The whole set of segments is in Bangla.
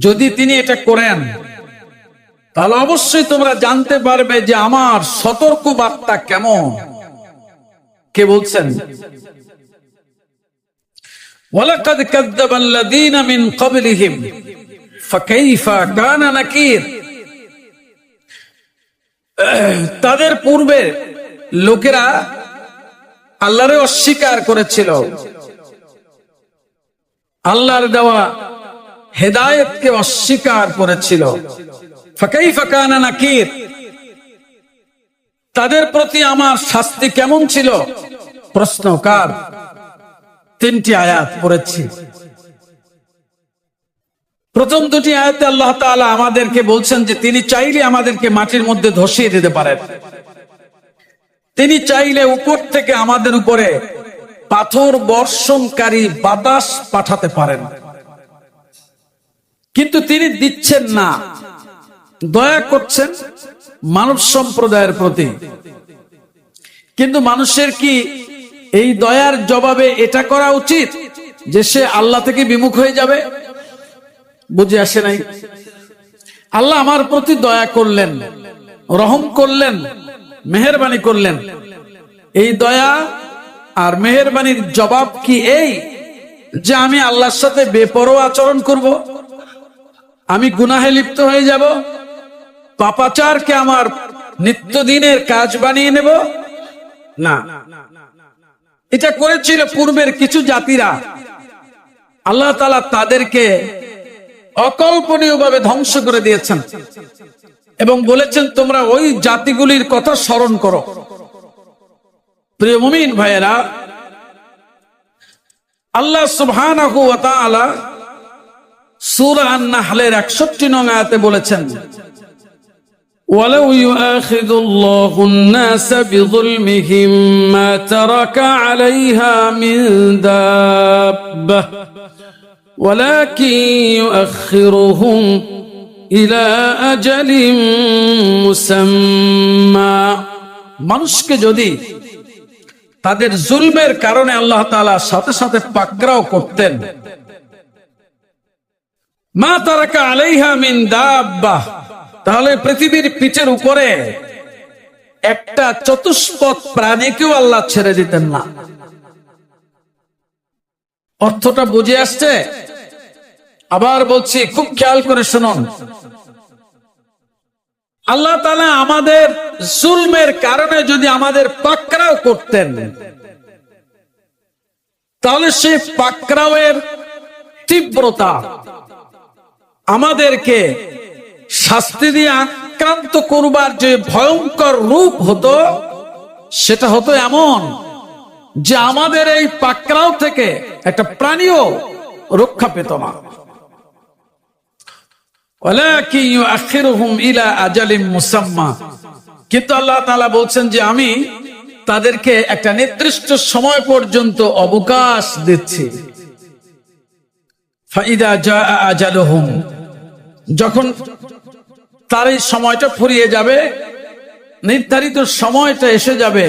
যদি তিনি এটা করেন, তাহলে অবশ্যই তোমরা জানতে পারবে যে আমার সতর্ক বার্তা কেমন। কে বলছেন? কানা তাদের পূর্বে লোকেরা আল্লাহরে অস্বীকার করেছিল। আল্লাহর দেওয়া হেদায়েতকে অস্বীকার করেছিল। ফাঁকাই ফাঁকানা নাকির। তাদের প্রতি আমার শাস্তি কেমন ছিল? প্রশ্ন কার? তিনটি আয়াত পড়েছি। প্রথম দুটি আয়াতে আল্লাহ তাআলা আমাদেরকে বলছেন যে, তিনি চাইলে আমাদেরকে মাটির মধ্যে ধসিয়ে দিতে পারেন। তিনি চাইলে উপর থেকে আমাদের উপরে পাথর বর্ষণকারী বাতাস পাঠাতে পারেন। কিন্তু তিনি দিচ্ছেন না। দয়া করছেন মানব সম্প্রদায়ের প্রতি। কিন্তু মানুষের কি এই দয়ার জবাবে এটা করা উচিত যে সে আল্লাহ থেকে বিমুখ হয়ে যাবে? বুঝে আসে নাই। আল্লাহ আমার প্রতি দয়া করলেন, রহম করলেন, মেহরবানি করলেন। এই দয়া আর মেহরবানির জবাব কি এই? যে আমি আল্লাহর সাথে বেপরোয়া আচরণ করব? আমি গুনাহে লিপ্ত হয়ে যাব? পাপাচারকে আমার নিত্যদিনের কাজ বানিয়ে নেব? না। এটা করেছিল পূর্বের কিছু জাতিরা। আল্লাহ তালা তাদেরকে অকল্পনীয় ভাবে ধ্বংস করে দিয়েছেন। এবং বলেছেন, তোমরা ওই জাতিগুলির কথা স্মরণ করো। প্রিয় মুমিন ভাইয়েরা আল্লাহ সুবহানাহু ওয়া তাআলা সূরা আন-নাহলের 61 নং আয়াতে বলেছেন ولو يؤاخذ الله الناس بظلمهم ما ترك عليها من دابة ولكن يؤخرهم إلى أجل مسمى মানুষকে যদি তাদের জুলমের কারণে আল্লাহ তাআলা সাথে সাথে পাকড়াও করতেন। মা তারাকা আলাইহা মিন দাব্বাহ। তাহলে পৃথিবীর পিঠের উপরে একটা চতুষ্পদ প্রাণীকেও আল্লাহ ছেড়ে দিতেন না। অর্থটা বুঝে আসছে? আবার বলছি, খুব খেয়াল করে শুনুন। আল্লাহ তালা আমাদের জুলমের কারণে যদি আমাদের পাকড়াও করতেন, তাহলে সেই পাকড়াওয়ের তীব্রতা আমাদেরকে শাস্তি দিয়ে আক্রান্ত করবার যে ভয়ঙ্কর রূপ হতো, সেটা হতো এমন যে আমাদের এই পাকড়াও থেকে একটা প্রাণীও রক্ষা পেত না। ইলা আজালিম মুসাম্মা। কিন্তু আল্লাহ তাআলা বলছেন যে আমি তাদেরকে একটা নির্দিষ্ট সময় পর্যন্ত অবকাশ দিচ্ছি। যখন তার এই সময়টা ফুরিয়ে যাবে, নির্ধারিত সময়টা এসে যাবে।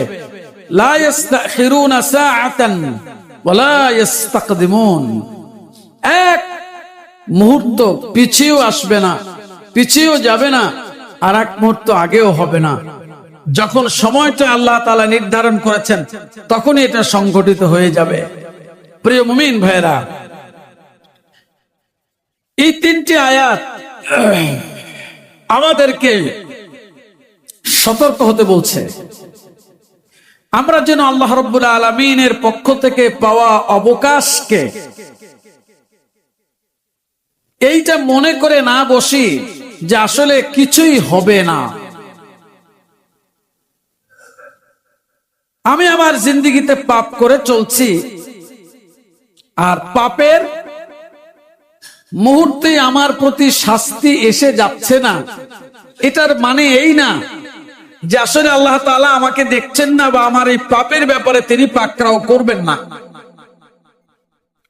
এক মুহূর্ত পিছিয়েও আসবে না, পিছিয়েও যাবে না আর এক মুহূর্ত আগেও হবে না। যখন সময়টা আল্লাহ তালা নির্ধারণ করেছেন, তখনই এটা সংঘটিত হয়ে যাবে। প্রিয় মুমিন ভাইরা এই তিনটি আয়াত আমাদেরকে সতর্ক হতে বলছে। আমরা যেন আল্লাহ রব্বুল আলমিনের পক্ষ থেকে পাওয়া অবকাশকে এইটা মনে করে না বসি যে আসলে কিছুই হবে না। আমি আমার জিন্দিগিতে পাপ করে চলছি, আর পাপের মুহূর্তে আমার প্রতি শাস্তি এসে যাচ্ছে না। এটার মানে এই না যে আসলে আল্লাহ তালা আমাকে দেখছেন না বা আমার এই পাপের ব্যাপারে তিনি পাকড়াও করবেন না।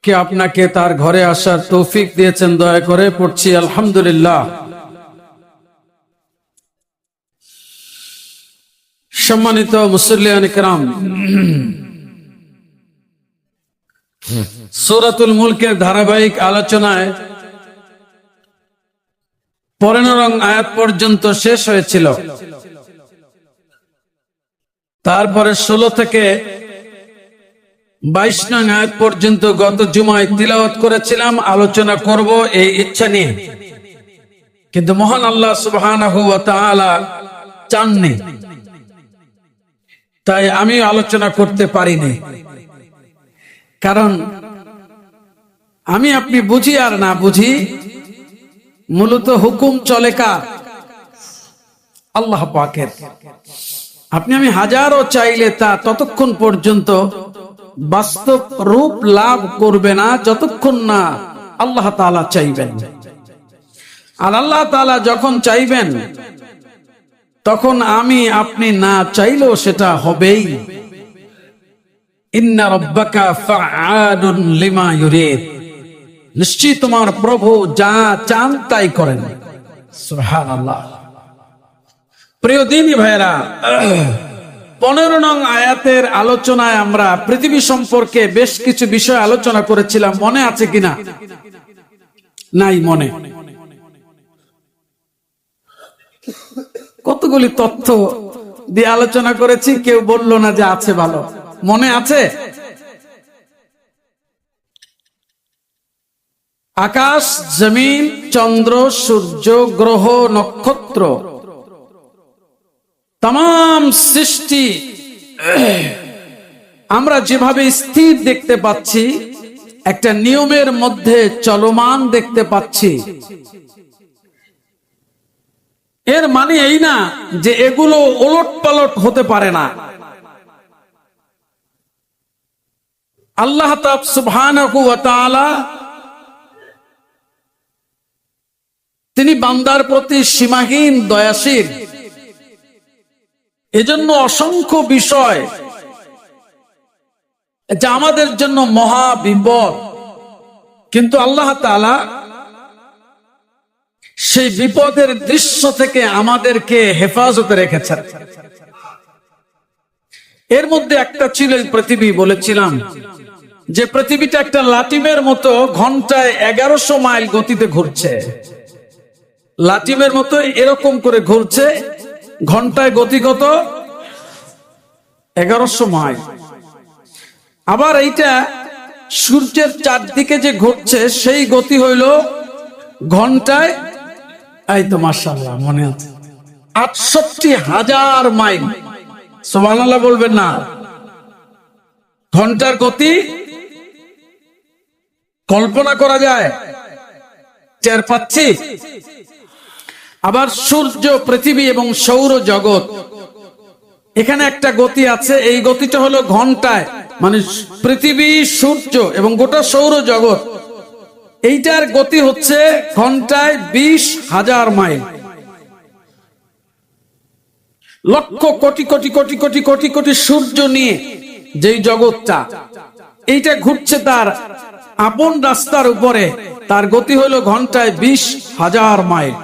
কে আপনাকে তার ঘরে আসার তৌফিক দিয়েছেন, দয়া করে পড়ছি, আলহামদুলিল্লাহ। সম্মানিত মুসল্লিয়ান কেরাম, সুরাতুল মুলকের ধারাবাহিক আলোচনায় পরেনরং আয়াত পর্যন্ত শেষ হয়েছিল। তারপরে ষোলো থেকে বাইশ নং আয়াত পর্যন্ত গত জুমায় তিলাওয়াত করেছিলাম, আলোচনা করব এই ইচ্ছা নিয়ে। কিন্তু মহান আল্লাহ তাআলা চাননি। তাই আমি আলোচনা করতে পারিনি। কারণ আমি আপনি বুঝি আর না বুঝি, মূলত হুকুম চলে কার? আল্লাহ পাকের। আপনি আমি হাজারও চাইলে তা ততক্ষণ পর্যন্ত বাস্তব রূপ লাভ করবে না যতক্ষণ না আল্লাহ তাআলা চাইবেন। আর আল্লাহ তাআলা যখন চাইবেন, তখন আমি আপনি না চাইলেও সেটা হবেই। নিশ্চয়ই তোমার প্রভু যা চান তাই করেন। প্রিয় দিনী ভাইরা পনেরো নং আয়াতের আলোচনায় আমরা পৃথিবী সম্পর্কে বেশ কিছু বিষয় আলোচনা করেছিলাম। মনে আছে কিনা? নাই, মনে। কতগুলি তথ্য দিয়ে আলোচনা করেছি, কেউ বলল না যে আছে ভালো। মনে আছে? আকাশ, জমিন, চন্দ্র, সূর্য, গ্রহ, নক্ষত্র। তাম সৃষ্টি। আমরা যেভাবে স্থির দেখতে পাচ্ছি, একটা নিয়মের মধ্যে চলমান দেখতে পাচ্ছি। এর মানে এই না যে এগুলো ওলট পালট হতে পারে না। আল্লাহ সুবহানাহু ওয়া তিনি বান্দার প্রতি সীমাহীন দয়াশীল। এজন্য অসংখ্য বিষয় যা আমাদের জন্য মহা বিপদ। কিন্তু আল্লাহ তাআলা সেই বিপদের দৃশ্য থেকে আমাদেরকে হেফাজতে রেখেছেন। এর মধ্যে একটা ছিল পৃথিবী, বলেছিলাম যে পৃথিবীটা একটা লাটিমের মতো ঘন্টায় এগারোশো মাইল গতিতে ঘুরছে। লাটিমের মতো এরকম করে ঘুরছে ঘন্টায় গতি কত? এগারোশো মাইল। আবার এইটা সূর্যের চারদিকে যে ঘটছে, সেই গতি হইল ঘন্টায়, এই তো মার্শাল্লাহ মনে আছে। আটষট্টি হাজার মাইল। সোমানাল্লাহ বলবেন না। ঘণ্টার গতি কল্পনা করা যায়। টের পাচ্ছি? আবার সূর্য, পৃথিবী এবং সৌর জগৎ। এখানে একটা গতি আছে, এই গতিটা হলো ঘন্টায়। মানে পৃথিবী, সূর্য এবং গোটা সৌর জগৎ। এইটার গতি হচ্ছে ঘন্টায় বিশ হাজার মাইল। লক্ষ কোটি কোটি কোটি কোটি কোটি কোটি সূর্য নিয়ে যেই জগৎটা। এইটা ঘুরছে তার আপন রাস্তার উপরে। তার গতি হলো ঘন্টায় বিশ হাজার মাইল।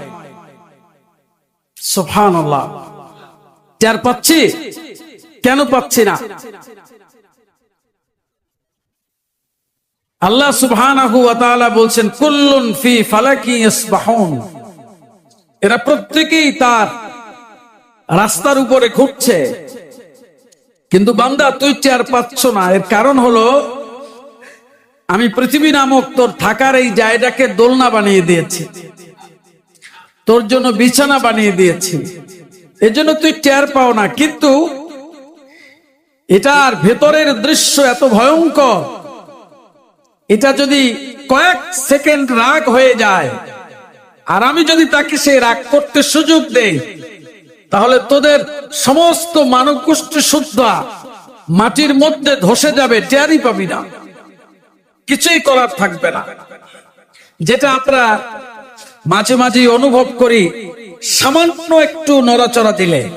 সোফান টের পাচ্ছি, কেন পাচ্ছি না? আল্লাহ সুবহানাহু বলছেন, কুল্লুন ফি ফালাকি এরা প্রত্যেকেই তার রাস্তার উপরে ঘুরছে। কিন্তু বান্দা, তুই টের পাচ্ছ না। এর কারণ হলো, আমি পৃথিবী নামক তোর থাকার এই জায়গাকে দোলনা বানিয়ে দিয়েছি। তোর জন্য বিছানা বানিয়ে দিয়েছি। এজন্য তুই টের পাও না, কিন্তু এটার ভেতরের দৃশ্য এত ভয়ঙ্কর। এটা যদি কয়েক সেকেন্ড রাগ হয়ে যায়, আর আমি যদি তাকে সেই রাগ করতে সুযোগ দেই, তাহলে তোদের সমস্ত মানব গোষ্ঠী শুদ্ধা মাটির মধ্যে ধসে যাবে টেয়ারই পাবি না। কিছুই করার থাকবে না। যেটা আমরা মাঝে মাঝে অনুভব করি, সামান্য একটু নড়াচড়া দিলে।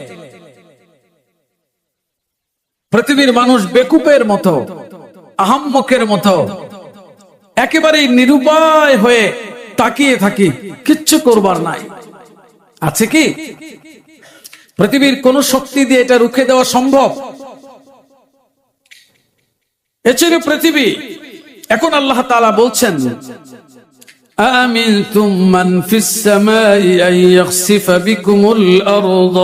পৃথিবীর মানুষ বেকুপের মতো, আহাম্মকের মতো, একেবারেই নিরুপায় হয়ে তাকিয়ে থাকি, কিচ্ছু করবার নাই। আছে কি? পৃথিবীর কোন শক্তি দিয়ে এটা রুখে দেওয়া সম্ভব? এছাড়া পৃথিবী। এখন আল্লাহ তাআলা বলছেন أأمنتم من في السماء أن يخسف بكم الأرض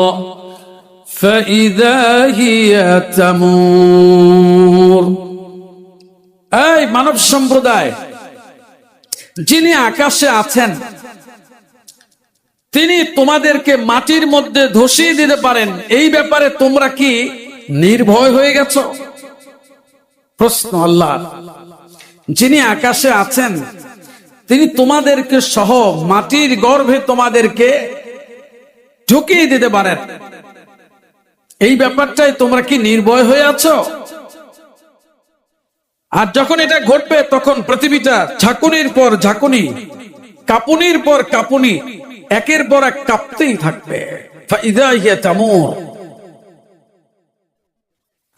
فإذا هي تمور এই মানব সম্প্রদায় যিনি আকাশে আছেন তিনি তোমাদেরকে মাটির মধ্যে ধসিয়ে দিতে পারেন এই ব্যাপারে তোমরা কি নির্ভয় হয়ে গেছো প্রশ্ন আল্লাহ যিনি আকাশে আছেন তিনি তোমাদেরকে সহ মাটির গর্ভে তোমাদেরকে ঢুকিয়ে দিতে পারেন। এই ব্যাপারটাই তোমরা কি নির্ভয় হয়ে আছো? আর যখন এটা ঘটবে, তখন পৃথিবীটা ঝাঁকুনির পর ঝাঁকুনি, কাপুনির পর কাপুনি, একের পর এক কাঁপতেই থাকবে। ফাইদা হিয়া তামুর।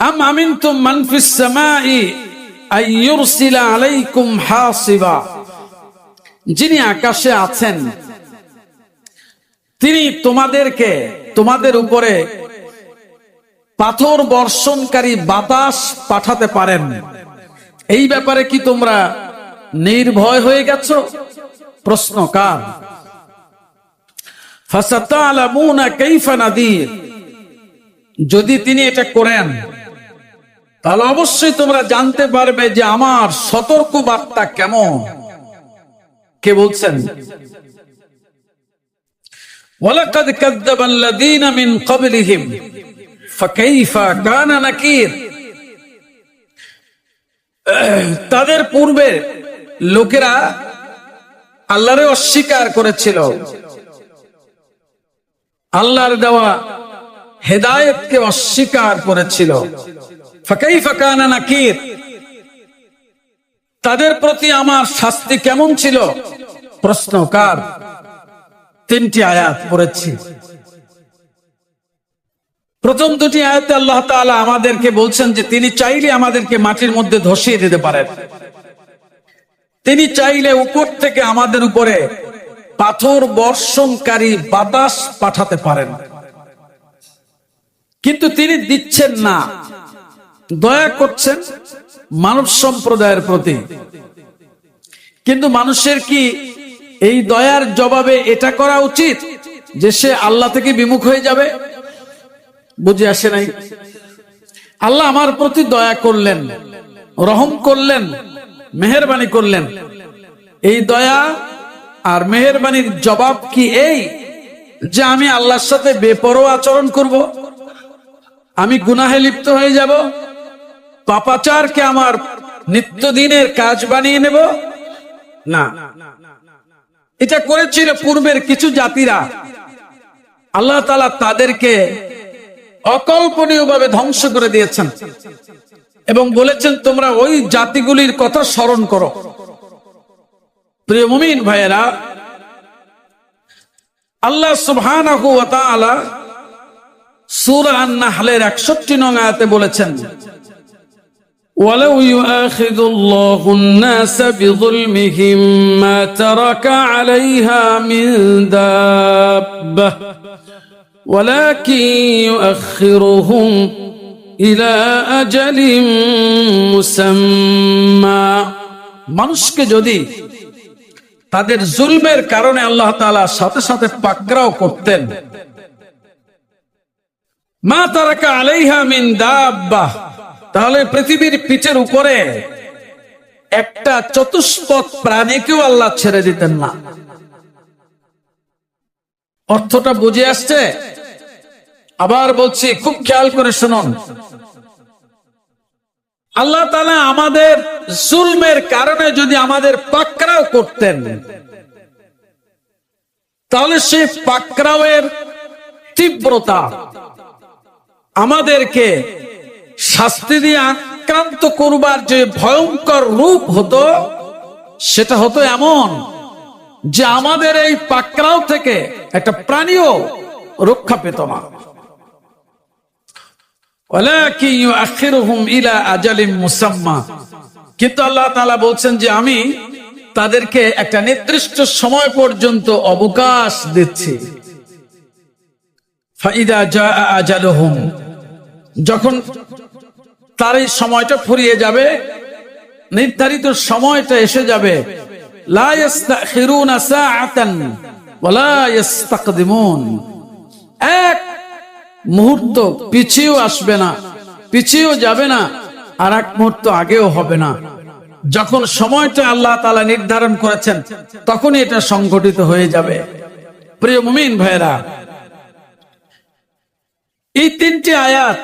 আম আমিনতুম মান ফিস সামাই আই ইউরসিলা আলাইকুম হাসিবা। যিনি আকাশে আছেন, তিনি তোমাদেরকে, তোমাদের উপরে পাথর বর্ষণকারী বাতাস পাঠাতে পারেন। এই ব্যাপারে কি তোমরা নির্ভয় হয়ে গেছো? প্রশ্ন কার? যদি তিনি এটা করেন, তাহলে অবশ্যই তোমরা জানতে পারবে যে আমার সতর্ক বার্তা কেমন। কে বলছেন? ওয়ালাকাদ কাযযাবা আল্লাযীনা মিন ক্বাবলিহিম কানা তাদের পূর্বে লোকেরা আল্লাহরে অস্বীকার করেছিল। আল্লাহর দেওয়া হেদায়েতকে অস্বীকার করেছিল। ফাকাইফা কানা নাকির। তাদের প্রতি আমার শাস্তি কেমন ছিল? প্রশ্ন কার? তিনটি আয়াত পড়েছি। প্রথম দুটি আয়াতে আল্লাহ তাআলা আমাদেরকে বলছেন যে, তিনি চাইলে আমাদেরকে মাটির মধ্যে ধসিয়ে দিতে পারেন। তিনি চাইলে উপর থেকে আমাদের উপরে পাথর বর্ষণকারী বাতাস পাঠাতে পারেন। কিন্তু তিনি দিচ্ছেন না। দয়া করছেন মানব সম্প্রদায়ের প্রতি। কিন্তু মানুষের কি এই দয়ার জবাবে এটা করা উচিত যে সে আল্লাহ থেকে বিমুখ হয়ে যাবে? বুঝে আসে নাই। আল্লাহ আমার প্রতি দয়া করলেন, রহম করলেন, মেহরবানি করলেন। এই দয়া আর মেহরবানির জবাব কি এই যে আমি আল্লাহর সাথে বেপরোয়া আচরণ করব? আমি গুনাহে লিপ্ত হয়ে যাব? পাপাচারকে আমার নিত্যদিনের কাজ বানিয়ে নেব? না। এটা করেছিল পূর্বের কিছু জাতিরা। আল্লাহ তালা তাদেরকে অকল্পনীয় ভাবে ধ্বংস করে দিয়েছেন এবং বলেছেন, তোমরা ওই জাতিগুলির কথা স্মরণ করো। প্রিয় মুমিন ভাইয়েরা, আল্লাহ তাআলা সূরা 61 নং আয়াতে বলেছেন ولو يؤاخذ الله الناس بظلمهم ما ترك عليها من دابة ولكن يؤخرهم إلى أجل مسمى মানুষকে যদি তাদের জুলমের কারণে আল্লাহ তাআলা সাথে সাথে পাকড়াও করতেন মা তারাকা আলাইহা মিন দাব্বাহ তাহলে পৃথিবীর পিঠের উপরে একটা চতুষ্পদ প্রাণীকেও আল্লাহ ছেড়ে দিতেন না। অর্থটা বুঝে আসছে? আবার বলছি, খুব খেয়াল করে শুনুন। আল্লাহ তালা আমাদের জুলমের কারণে যদি আমাদের পাকড়াও করতেন, তাহলে সেই পাকড়াওয়ের তীব্রতা আমাদেরকে শাস্তি দিয়ে আক্রান্ত করবার যে ভয়ঙ্কর রূপ হতো, সেটা হতো এমন যে আমাদের এই পাকড়াও থেকে একটা প্রাণীও রক্ষা পেত না। কিন্তু আল্লাহ তাআলা বলছেন যে আমি তাদেরকে একটা নির্দিষ্ট সময় পর্যন্ত অবকাশ দিচ্ছি। যখন তার এই সময়টা ফুরিয়ে যাবে। নির্ধারিত সময়টা এসে যাবে। এক মুহূর্ত পিছিয়েও আসবে না, পিছিয়েও যাবে না আর এক মুহূর্ত আগেও হবে না। যখন সময়টা আল্লাহ তালা নির্ধারণ করেছেন, তখনই এটা সংঘটিত হয়ে যাবে। প্রিয় মুমিন ভাইরা এই তিনটি আয়াত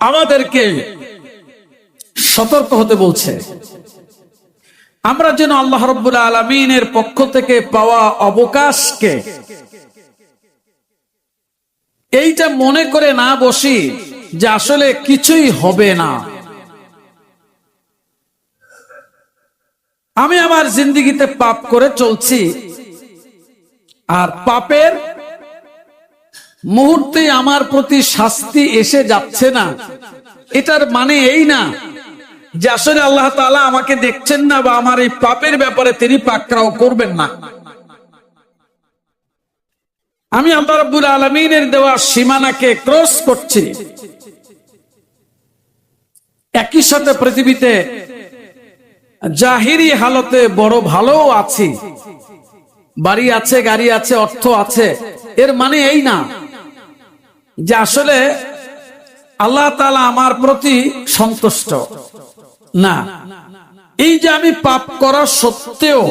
আমাদেরকে সতর্ক হতে বলছে। আমরা যেন আল্লাহ রব্বুল আলমিনের পক্ষ থেকে পাওয়া অবকাশকে এইটা মনে করে না বসি যে আসলে কিছুই হবে না। আমি আমার জিন্দিগিতে পাপ করে চলছি, আর পাপের মুহূর্তে আমার প্রতি শাস্তি এসে যাচ্ছে না। এটার মানে এই না যে আসলে আল্লাহ তাআলা আমাকে দেখছেন না বা আমার এই পাপের ব্যাপারে তিনি পাকড়াও করবেন না। আমি আল্লাহ রাব্বুল আলমিনের দেওয়া সীমানাকে ক্রস করছি। একই সাথে পৃথিবীতে জাহিরি হালতে বড় ভালো আছি। বাড়ি আছে, গাড়ি আছে, অর্থ আছে। এর মানে এই না যে আসলে আল্লাহ তালা আমার প্রতি সন্তুষ্ট। না। এই যে আমি পাপ করা সত্ত্বেও,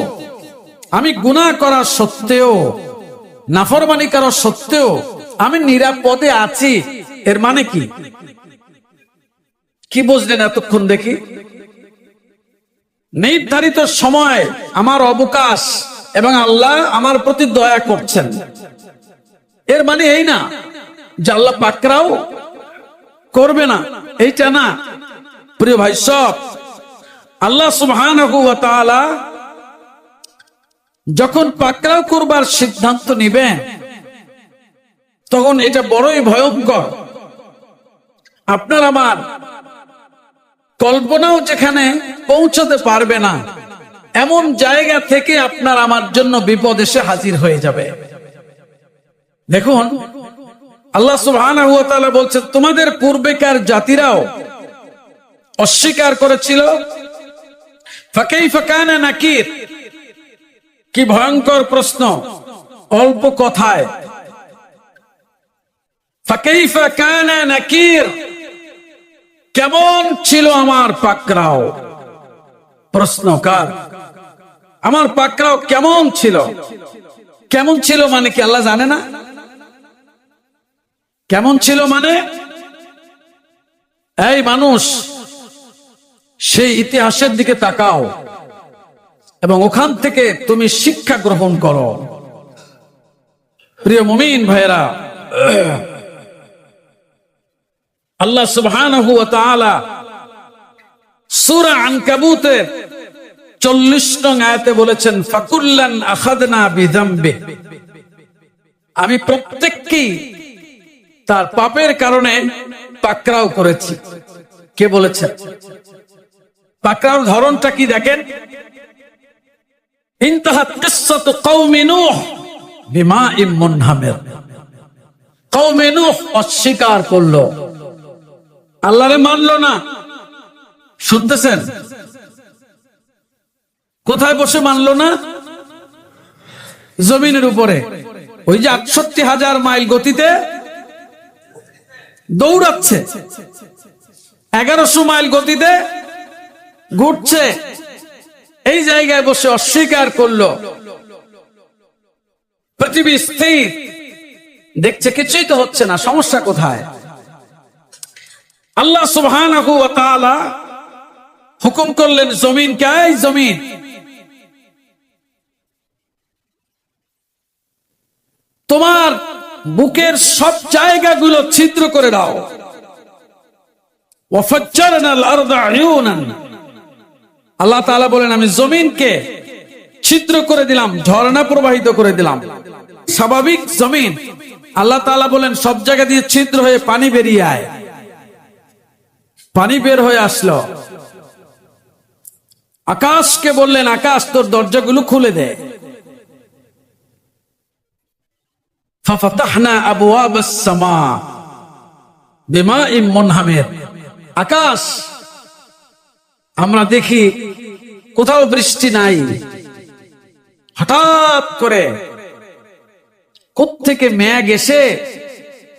আমি গুনাহ করা সত্ত্বেও, নাফরমানি করা সত্ত্বেও, আমি নিরাপদে আছি, এর মানে কি? কি বুঝলেন এতক্ষণ দেখি? নির্ধারিত সময় আমার অবকাশ এবং আল্লাহ আমার প্রতি দয়া করছেন। এর মানে এই না আল্লাহ পাকরাও করবে না, এইটা না। প্রিয় ভাই, সব আল্লাহ সুবহান যখন পাকরাও করবার সিদ্ধান্ত নিবেন তখন এটা বড়ই ভয়ঙ্কর। আপনার আমার কল্পনাও যেখানে পৌঁছতে পারবে না, এমন জায়গা থেকে আপনার আমার জন্য বিপদ এসে হাজির হয়ে যাবে। দেখুন আল্লাহ তাআলা বলছেন, তোমাদের পূর্বেকার জাতিরাও অস্বীকার করেছিল? ফাকাইফা কানা নাকির? কি ভয়ঙ্কর প্রশ্ন। অল্প কথায়। ফাকাইফা কানা নাকির? কেমন ছিল আমার পাকরাও প্রশ্ন কার? আমার পাকরাও কেমন ছিল? কেমন ছিল মানে কি আল্লাহ জানে না? কেমন ছিল মানে? এই মানুষ, সেই ইতিহাসের দিকে তাকাও এবং ওখান থেকে তুমি শিক্ষা গ্রহণ করো। প্রিয় মুমিন ভাইরা আল্লাহ তাআলা সূরা আনকাবুতের 40 নং আয়াতে বলেছেন, ফাকুল্লান আখাদনা বিযামবি আমি প্রত্যেককেই তার পাপের কারণে পাকরাও করেছি। কে বলেছেন? পাকরাও ধরনটা কি দেখেন? ইনতাহাত কিসসাতু কওমি নূহ বিমাইম মুনহামির। কওমে নূহ অস্বীকার করল। আল্লাহরে মানলো না। শুনতেছেন? কোথায় বসে মানলো না? জমিনের উপরে। ওই যে আটষট্টি হাজার মাইল গতিতে দৌড়াচ্ছে। এগারোশো মাইল গতিতে ঘুরছে। এই জায়গায় বসে অস্বীকার করল। পৃথিবী স্থির। দেখছে কিছুই তো হচ্ছে না, সমস্যা কোথায়? আল্লাহ তাআলা হুকুম করলেন, জমিন কে? জমিন। তোমার বুকের সব জায়গাগুলো ছিদ্র করে দাও। আল্লাহ তাআলা বলেন, আমি জমিনকে ছিদ্র করে দিলাম, ঝর্ণা প্রবাহিত করে দিলাম। স্বাভাবিক জমিন। আল্লাহ তালা বলেন, সব জায়গা দিয়ে ছিদ্র হয়ে পানি বেরিয়ে আয়। পানি বের হয়ে আসলো। আকাশকে বললেন, আকাশ, তোর দরজাগুলো খুলে দে। আকাশ, আমরা দেখি কোথাও বৃষ্টি নাই। হঠাৎ করে কোত্থেকে মেঘ এসে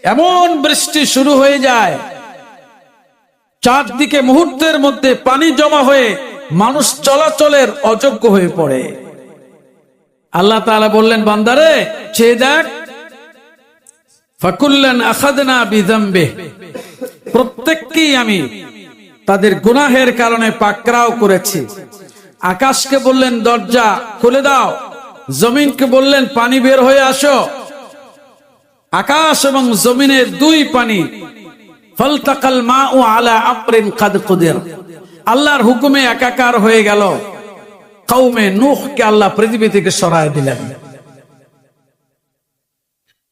এমন বৃষ্টি শুরু হয়ে যায়। চারদিকে মুহূর্তের মধ্যে পানি জমা হয়ে মানুষ চলাচলের অযোগ্য হয়ে পড়ে। আল্লাহ তাআলা বললেন, বান্দারে, চেয়ে দেখ ফাকুল্লান আখাদনা প্রত্যেককেই আমি তাদের গুনাহের কারণে করেছি। আকাশকে বললেন, দরজা খুলে দাও। জমিনকে বললেন, পানি বের হয়ে আসো। আকাশ এবং জমিনের দুই পানি, ফলতাকাল মা ও আলা আপরিন কাদ আল্লাহর হুকুমে একাকার হয়ে গেল। কৌমে নুহকে আল্লাহ পৃথিবী থেকে সরায় দিলেন।